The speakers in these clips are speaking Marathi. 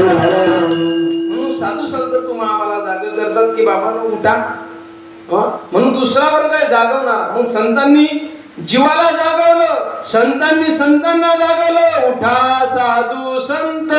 म्हणून साधू संत तुम्हा आम्हाला जाग करतात की बाबा उठा. म्हणून दुसरा वर्ग आहे जागवणार. मग संतांनी जीवाला जागवलं संतांनी संतांना जागवलं. उठा साधू संत.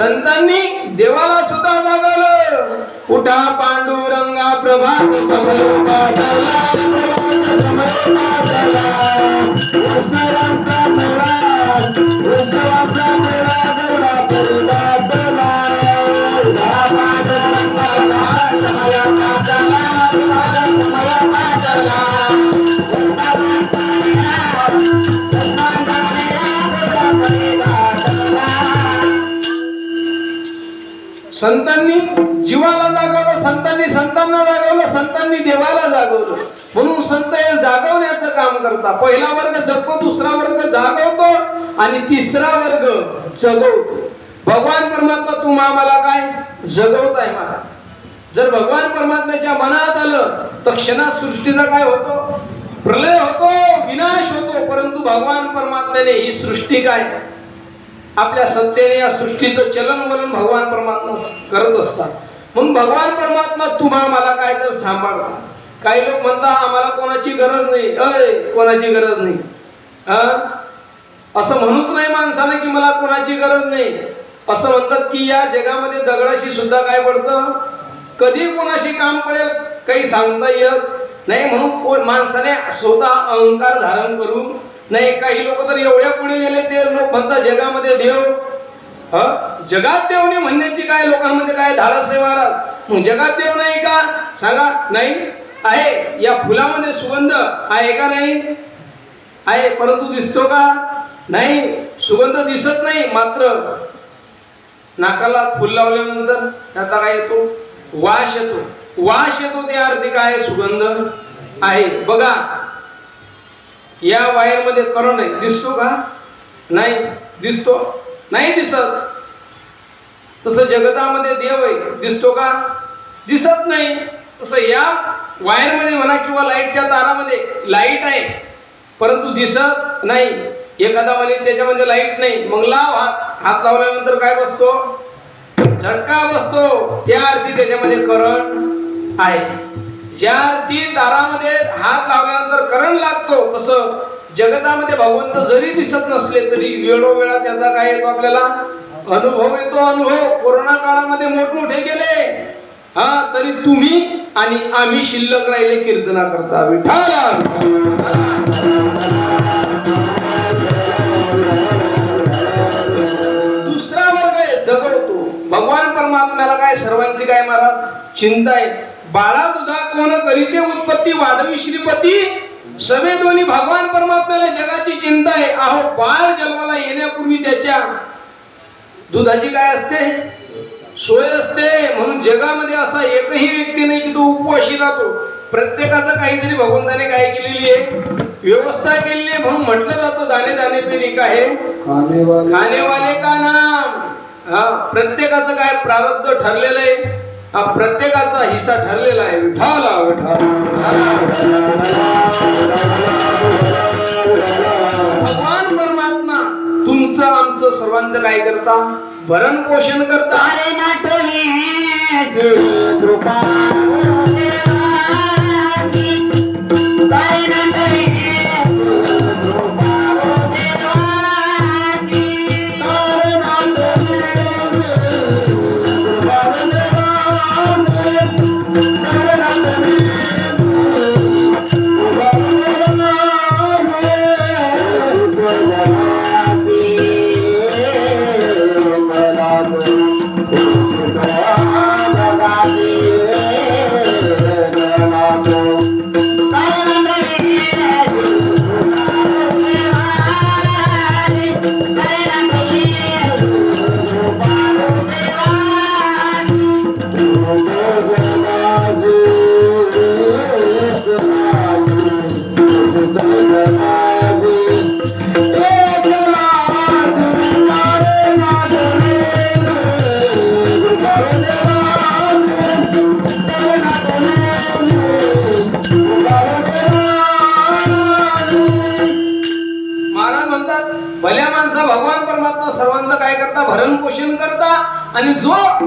संतांनी देवाला सुद्धा जागवलं. उठा पांडुरंगा प्रभात समरूपा झाला, संतांनी जीवाला जागवलं संतांनी संतांना जागवलं संतांनी देवाला जागवलं. म्हणून संत हे जागवण्याचं काम करता पहिला वर्ग जगतो दुसरा वर्ग जागवतो आणि तिसरा वर्ग जगवतो. भगवान परमात्मा तुम्हा आम्हाला काय? जगवताय मला. जर भगवान परमात्म्याच्या मनात आलं तर क्षणात सृष्टीचा काय होतो? प्रलय होतो विनाश होतो. परंतु भगवान परमात्म्याने ही सृष्टी काय? आपल्या सत्तेने या सृष्टीचं चलनवलन भगवान परमात्मा करत असतात. म्हणून भगवान परमात्मा तुम्हा मला काय तर सांभाळता काही लोक म्हणतात आम्हाला कोणाची गरज नाही. अय कोणाची गरज नाही. असं म्हणूच नाही माणसाने की मला कोणाची गरज नाही. असं म्हणतात की या जगामध्ये दगडाशी सुद्धा काय पडतं? कधी कोणाशी काम पडेल? काही सांगता येत नाही म्हणून को- माणसाने स्वतः अहंकार धारण करून नाही काही लोक तर एवढ्या पुढे गेले ते लोक म्हणतात जगामध्ये देव. ह? जगात देव नाही म्हणण्याची काय लोकांमध्ये काय धाडस नाही महाराज? मग जगात देव नाही का? सांगा नाही आहे. या फुलामध्ये सुगंध आहे का नाही? आहे परंतु दिसतो का? नाही सुगंध दिसत नाही मात्र नाकाला फुल लावल्यानंतर त्याचा काय येतो? वास येतो. वास येतो त्या अर्थी काय? सुगंध आहे. बघा या वायरमध्ये करंट आहे दिसतो का? नाही. दिसतो? नाही दिसत. तसं जगतामध्ये देव आहे. दिसतो का? दिसत नाही. तसं या वायरमध्ये म्हणा किंवा लाईटच्या तारामध्ये लाइट आहे. परंतु दिसत नाही. एखादा म्हणे त्याच्यामध्ये लाइट नाही. मग लाव हात. हात लावल्यानंतर काय बसतो? झटका बसतो. त्या अर्थी त्याच्यामध्ये करंट आहे. ज्या ती तारामध्ये हात लावल्यानंतर करण लागतो तसं जगतामध्ये भगवंत जरी दिसत नसले तरी वेळोवेळा त्याचा काय येतो आपल्याला अनुभव येतो अनुभव. कोरोना काळामध्ये मोठमोठे गेले. हा तरी तुम्ही आणि आम्ही शिल्लक राहिले कीर्तना करता. दुसरा वर्ग जगवतो. भगवान परमात्म्याला काय सर्वांची काय महाराज? चिंता आहे. बाळा तुझा कोण करीते उत्पत्ती वाढवी श्रीपती. सवे दोन्ही भगवान परमात्म्याला जगाची चिंता आहे. अहो बाळ जन्माला येण्यापूर्वी त्याच्या दुधाची काय असते? सोय असते. म्हणून जगामध्ये असा एकही व्यक्ती नाही की तो उपवाशी राहतो. प्रत्येकाचं काहीतरी भगवंताने काय केलेली आहे? व्यवस्था केलेली आहे. म्हणून म्हटलं जातं दाणे दाणे पे लिखा आहे खाने वाले खाने वाले का नाम? हा प्रत्येकाचं काय प्रारब्ध ठरलेलं आहे? हा प्रत्येकाचा हिस्सा ठरलेला आहे. विठाला भगवान परमात्मा तुमचं आमचं सर्वांचं काय करता? भरण पोषण करता. नाटोने कृपा.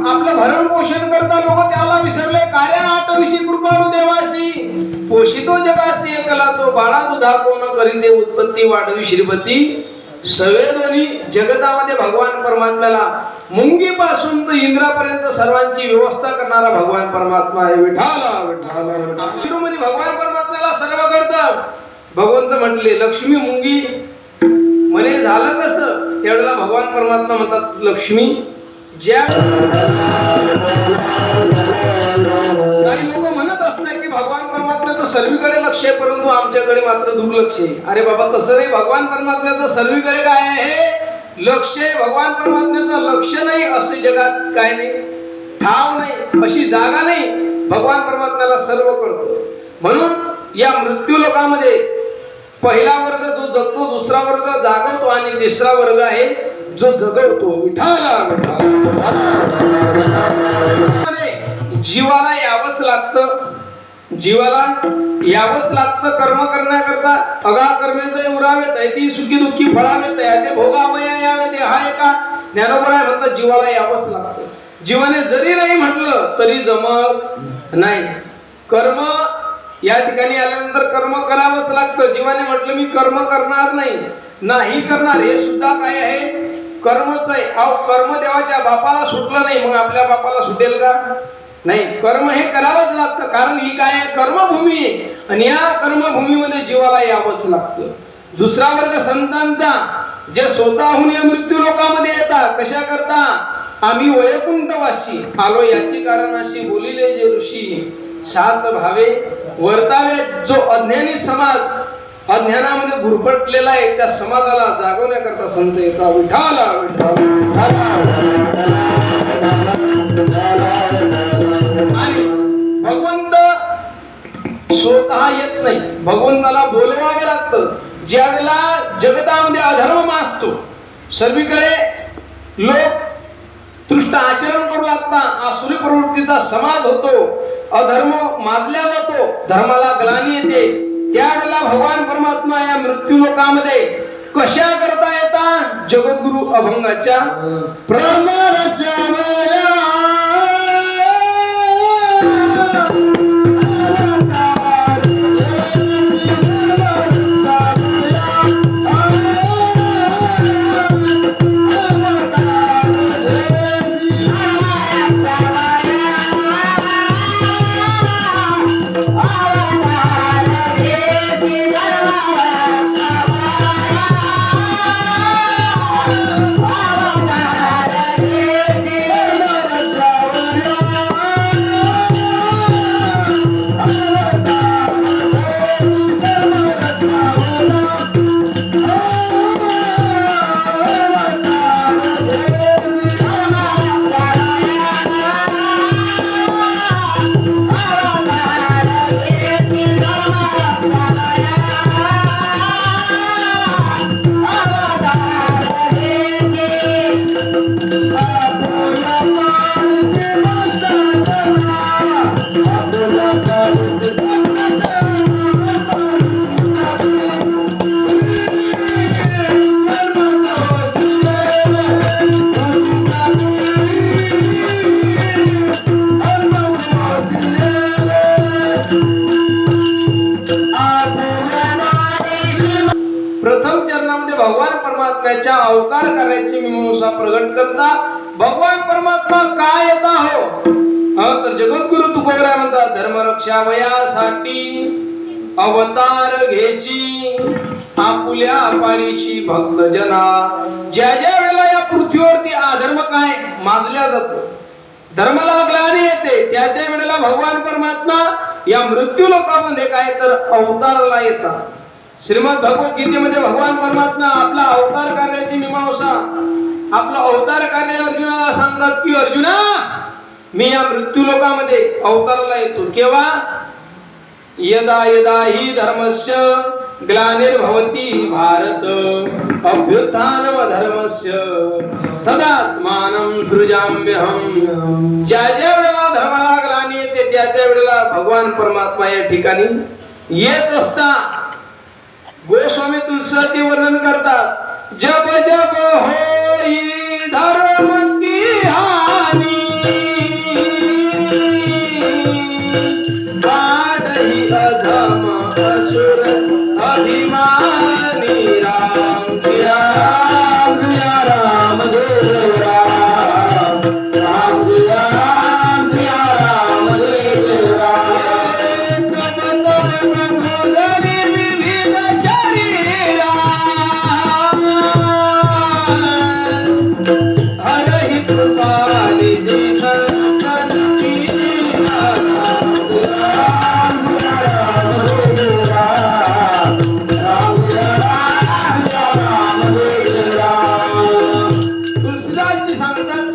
आपलं भरण पोषण करता लोक त्याला विसरले. कार्यान आठविषयी कृपाळू देवासी पोषितो जगासी एकला तो बाळा दुधा कोण करीते उत्पत्ती वाढवी श्रीपती. सवेदोनी जगतामध्ये भगवान परमात्म्याला. मुंगीपासून तर इंद्रापर्यंत सर्वांची व्यवस्था करणारा भगवान परमात्मा आहे. विठाला विठाला विठाला. भगवान परमात्म्याला सर्व करतात. भगवंत म्हटले लक्ष्मी मुंगी. म्हणे झालं कसं? त्यावेळेला भगवान परमात्मा म्हणतात लक्ष्मी ज्या काही लोक म्हणत असतात की भगवान परमात्म्याचं सर्वीकडे लक्ष आहे परंतु आमच्याकडे मात्र दुर्लक्ष आहे. अरे बाबा तसं नाही. भगवान परमात्म्याचं सर्वीकडे काय आहे? लक्ष आहे. भगवान परमात्म्याचं लक्ष नाही असे जगात काय नाही. ठाव नाही. अशी जागा नाही. भगवान परमात्म्याला सर्व कळतो. म्हणून या मृत्यू लोकामध्ये पहिला वर्ग जो जगतो दुसरा वर्ग जागवतो आणि तिसरा वर्ग आहे जो जगवतो विठाला जीवाला यावंच लागतं. जीवाला यावंच लागतं कर्म करण्याकरता. अगा कर्मे उरावेत आहे ती सुखी दुःखी फळावेत आहे भोगावया यावे ते हा एका ज्ञानोबराय म्हणतात जीवाला यावंच लागतं. जीवाने जरी नाही म्हटलं तरी जमत नाही. कर्म या ठिकाणी आल्यानंतर कर्म करावंच लागतं. जीवाने म्हटलं मी कर्म करणार नाही. नाही करणार हे सुद्धा काय आहे? कर्मच आहे. अहो कर्म देवाच्या बापाला सुटलं नाही मग आपल्या बापाला सुटेल का? नाही कर्म हे करावंच लागतं. कारण ही काय आहे? कर्मभूमी आहे. आणि या कर्मभूमीमध्ये जीवाला यावंच लागतं. दुसरा वर्ग संतांचा जे स्वतःहून या मृत्यू लोकांमध्ये येतात कशा करता? आम्ही वैकुंठवासी. आलो याची कारण अशी बोलिले जे ऋषी साच भावे वर्तावे जो अज्ञानी समाज अज्ञानामध्ये गुरफटलेला आहे त्या समाजाला जागवण्याकरता संत येता विठाला आणि भगवंत स्वतः येत नाही. भगवंताला बोलवावं लागतं. ज्यावेळेला जगतामध्ये अधर्म मासतो सर्वीकडे लोक दृष्ट आचरण करू लागता आसुरी प्रवृत्तीचा समाज होतो अधर्म माजल्या जातो धर्माला ग्लानी येते. त्यावेळेला भगवान परमात्मा या मृत्यू लोकामध्ये कशा करता येता? जगद्गुरु अभंगाच्या प्रमाणाच्या कार्याची प्रगट करता भगवान परमात्मा काय येता हो हा तर जगद्गुरु तुकोबराय म्हणतात? धर्मरक्षा वयासाठी अवतार घेशी आपुल्या पाणीशी भक्त जना ज्या ज्या वेळेला या पृथ्वीवरती अधर्म काय मानल्या जातो धर्माला ग्लानी येते त्या त्या वेळेला भगवान परमात्मा या मृत्यू लोकांमध्ये काय तर अवताराला येतात. श्रीमद भगवद्गीतेमध्ये भगवान परमात्मा आपला अवतार कार्याची मीमांसा आपला अवतार कार्य अर्जुनाला सांगतात की अर्जुना मी या मृत्यू लोकामध्ये अवताराला येतो. केव्हा? यदा यदा हि धर्मस्य ग्लानिर्भवती भारत अभ्युत्थानम धर्मस्य तदात्मानं सृजाम्यहम ज्या ज्या वेळेला धर्माला ग्लानी येते त्या त्या वेळेला भगवान परमात्मा या ठिकाणी येत असता गोस्वामी तुलसाचे वर्णन करतात. जब जब होई धर्म की हानी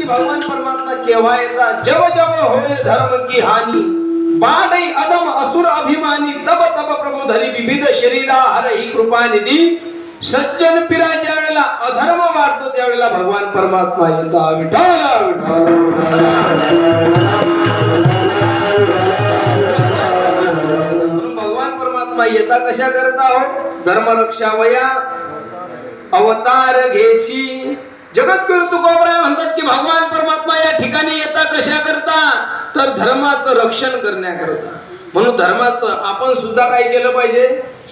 भगवान परमात्मा केव्हा येतात जब जब होय धर्म की हानी बाढई अदम असुर अभिमानी तब तब प्रभु धरी विविध शरीरा हर ही कृपा निधी. सज्जन पिरा ज्या वेळेला अधर्म वाढतो त्यावेळेला भगवान परमात्मा येतात विठ्ठल विठ्ठल भगवान परमात्मा येता कशा करता हो? धर्मरक्षा वया अवतार घेशी. जगद्गुरु तुकोबराव म्हणतात की भगवान परमात्मा या ठिकाणी येता कशा करता? तर धर्माचं रक्षण करण्याकरता. म्हणून धर्माचं आपण सुद्धा काय केलं पाहिजे?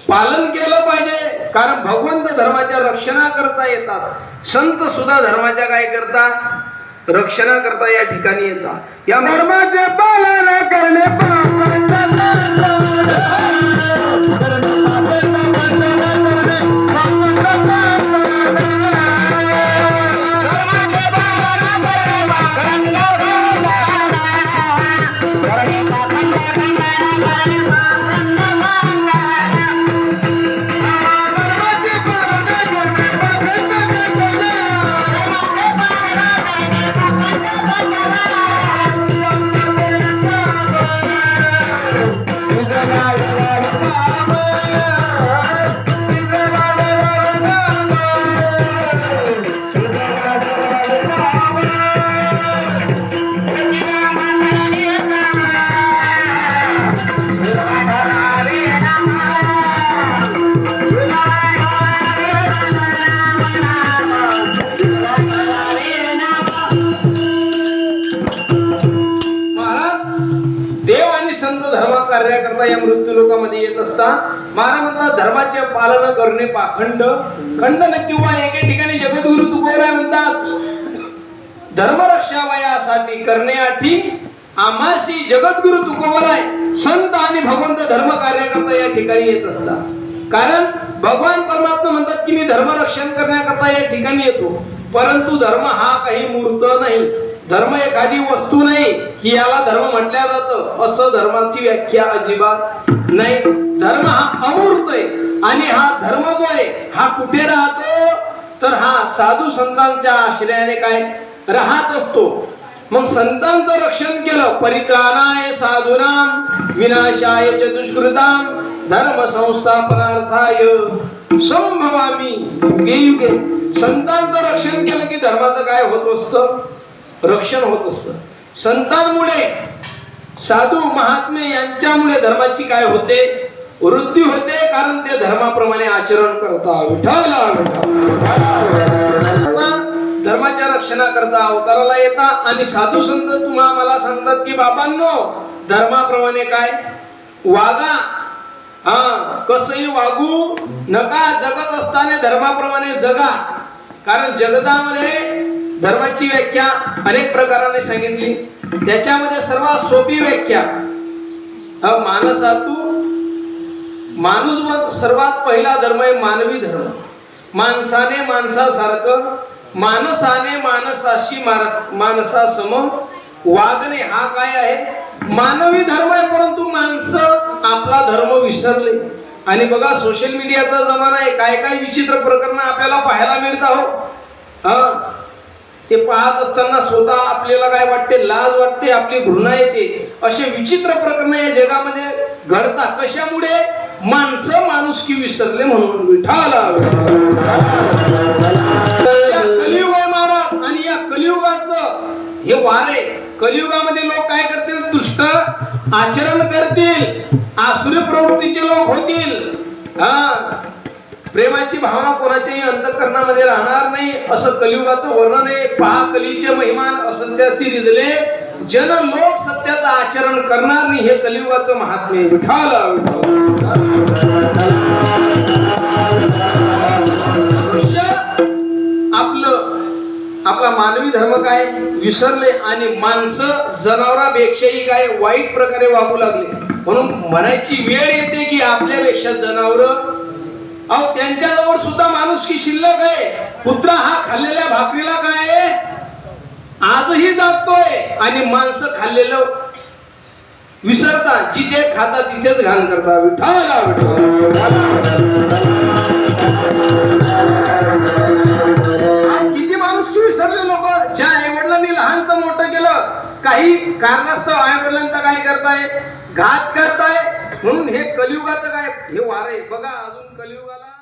पालन केलं पाहिजे. कारण भगवंत धर्माच्या रक्षणा करता येतात. संत सुद्धा धर्माच्या काय करता? रक्षणा करता या ठिकाणी येतात. या धर्माचे पालन करणे असता महाराज म्हणतात धर्माचे पालन करणे पाखंड. न किंवा एके ठिकाणी जगद्गुरु तुकोबराय म्हणतात. धर्मरक्षावयासाठी करण्यासाठी आमाशी जगद्गुरु तुकोबराय संत आणि भगवंत धर्म कार्यकर्ता या ठिकाणी येत असतात. कारण भगवान परमात्मा म्हणतात की मी धर्मरक्षण करण्याकरता या ठिकाणी येतो. परंतु धर्म हा काही मूर्त नाही. धर्म एखादी वस्तू नाही की याला धर्म म्हटल्या जातं. असं धर्माची व्याख्या अजिबात नाही. धर्म हा अमूर्त आहे आणि हा धर्म जो आहे हा कुठे राहतो? तर हा साधू संतांच्या आश्रयाने काय राहत असतो. मग संतांचं रक्षण केलं परित्राणाय साधुनाम विनाशाय च दुष्कृताम धर्म संस्थापनार्थाय संभवामी. युगे संतांचं रक्षण केलं की धर्माचं काय होत असतं? रक्षण होत असतं. संतांमुळे साधू महात्मे यांच्यामुळे धर्माची काय होते? वृद्धी होते कारण ते धर्माप्रमाणे आचरण करता विठ्ठल धर्माच्या रक्षणाकरता अवताराला येता आणि साधू संत तुम्हा मला सांगतात की बाबांनो धर्माप्रमाणे काय? वागा. हा कसही वागू नका जगत असताना धर्माप्रमाणे जगा. कारण जगतामध्ये धर्माची व्याख्या अनेक प्रकाराने सांगितली. त्याच्यामध्ये सर्वात सोपी व्याख्या हा मानसातू माणूस बन- सर्वात पहिला धर्म आहे मानवी धर्म. माणसाने माणसासारखं माणसाने माणसाशी माणसासम वागणे हा काय आहे? मानवी धर्म आहे परंतु माणसं आपला धर्म विसरले. आणि बघा सोशल मीडियाचा जमाना आहे. काय काय विचित्र प्रकरण आपल्याला पाहायला मिळत हो ते पाहत असताना स्वतः आपल्याला काय वाटते? लाज वाटते आपली घृणा येते. असे विचित्र प्रकरण या जगामध्ये घडतात. कशामुळे? माणसं माणुसकी विसरले म्हणून. विठाला कलियुग आहे महाराज आणि या कलियुगाचं हे वारे कलियुगामध्ये लोक काय करतील? दुष्ट आचरण करतील. आसुरी प्रवृत्तीचे लोक होतील. हा. प्रेमाची भावना कोणाच्याही अंतकरणामध्ये राहणार नाही. असं कलियुगाचं वर्णन आहे. पहा कलीचे महिमान असत्यासी रिजले जन लोक सत्याचं आचरण करणार नाही हे कलियुगाचं महात्म्य विठाल आपलं आपला मानवी धर्म काय? विसरले आणि माणसं जनावरांपेक्षाही काय वाईट प्रकारे वागू लागले. म्हणून म्हणायची वेळ येते की आपल्यापेक्षा जनावर शिल्लक आहे. कुत्रा हा खाल्लेल्या भाकरीला काय आहे? आजही जागतोय. आणि माणसं खाल्लेलं विसरतात जिथे खाता तिथेच घाण करता. विठाला किती माणूस की विसरले लोक? ज्या आई वडिलांनी लहानचं मोठं केलं काही कारणास्तव आई काय करताय? घात करताय? म्हणून हे कलियुगाचं काय? हे वार आहे. बघा अजून कलियुगाला.